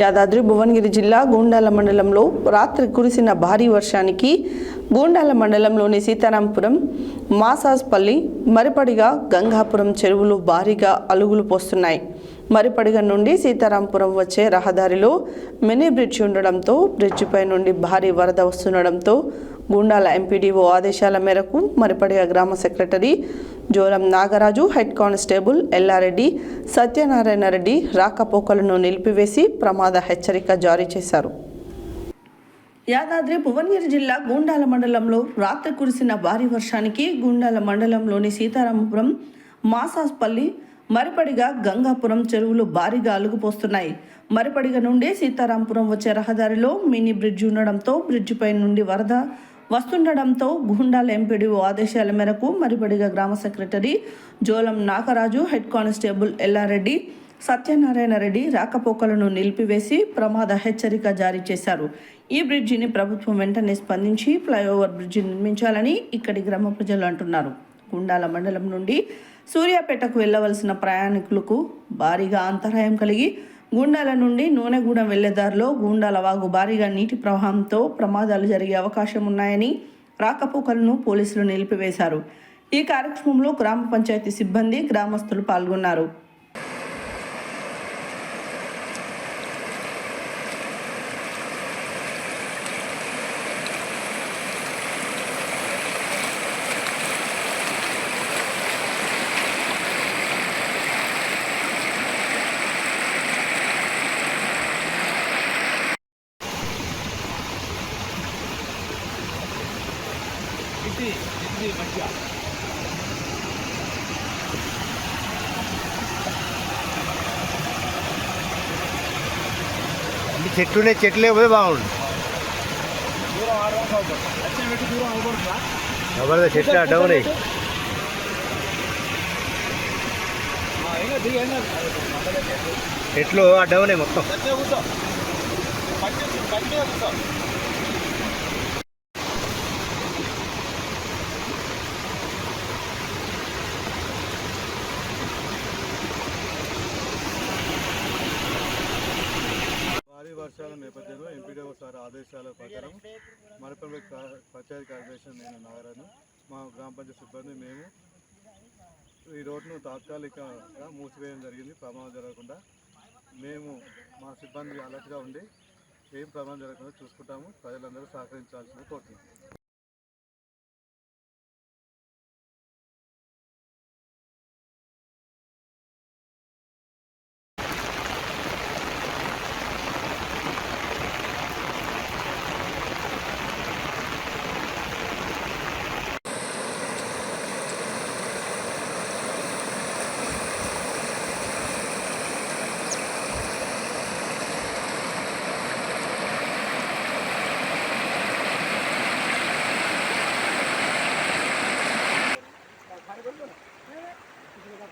యాదాద్రి భువనగిరి జిల్లా గూండాల మండలంలో రాత్రి కురిసిన భారీ వర్షానికి గూండాల మండలంలోని సీతారాంపురం మాసాస్పల్లి మరిపడిగా గంగాపురం చెరువులు భారీగా అలుగులు పోస్తున్నాయి. మరిపడిగ నుండి సీతారాంపురం వచ్చే రహదారిలో మినీ బ్రిడ్జ్ ఉండడంతో బ్రిడ్జిపై నుండి భారీ వరద వస్తుండడంతో గుండాల ఎంపీడీఓ ఆదేశాల మేరకు మరిపడిగ గ్రామ secretary Joram Nagaraju head constable Ellareddy Satyanarayana Reddy రాకపోకలను నిలిపివేసి ప్రమాద హెచ్చరిక జారీ చేశారు. యాదాద్రి భువనగిరి జిల్లా గూండాల మండలంలో రాత్రి కురిసిన భారీ వర్షానికి గుండాల మండలంలోని సీతారామపురం మాసాస్పల్లి మరిపడిగా గంగాపురం చెరువులు భారీగా అలుగుపోస్తున్నాయి. మరిపడిగ నుండి సీతారాంపురం వచ్చే రహదారిలో మినీ బ్రిడ్జ్ ఉండడంతో బ్రిడ్జిపై నుండి వరద వస్తుండడంతో గుండాల ఎంపీడీఓ ఆదేశాల మేరకు మరిపడిగ గ్రామ secretary Jolam Nagaraju head constable Ellareddy Satyanarayana Reddy రాకపోకలను నిలిపివేసి ప్రమాద హెచ్చరిక జారీ చేశారు. ఈ బ్రిడ్జిని ప్రభుత్వం వెంటనే స్పందించి ఫ్లైఓవర్ బ్రిడ్జి నిర్మించాలని ఇక్కడి గ్రామ ప్రజలు అంటున్నారు. గుండాల మండలం నుండి సూర్యాపేటకు వెళ్ళవలసిన ప్రయాణికులకు భారీగా అంతరాయం కలిగి గుండాల నుండి నూనెగూడెం వెళ్ళేదారిలో గుండాల వాగు భారీగా నీటి ప్రవాహంతో ప్రమాదాలు జరిగే అవకాశం ఉన్నాయని రాకపోకలను పోలీసులు నిలిపివేశారు. ఈ కార్యక్రమంలో గ్రామ పంచాయతీ సిబ్బంది గ్రామస్తులు పాల్గొన్నారు. అంటే చెట్లునే చెట్లు లేకపోతే బాగుండు. ఎవరిదో చెట్లు అడ్డం ఉన్నాయి చెట్లు అడ్డం ఉన్నాయి మొత్తం. వర్షాల నేపథ్యంలో ఎంపీడీఓ సార్ ఆదేశాల ప్రకారం మరపల్లి పంచాయతీ కార్పొరేషన్ నేను నాగరాజు మా గ్రామ పంచాయతీ సిబ్బంది మేము ఈ రోడ్ను తాత్కాలికంగా మూసివేయడం జరిగింది. ప్రమాదం జరగకుండా మేము మా సిబ్బంది అలర్ట్గా ఉండి ఏం ప్రమాదం జరగకుండా చూసుకుంటాము. ప్రజలందరూ సహకరించాల్సింది కోరుతున్నాం.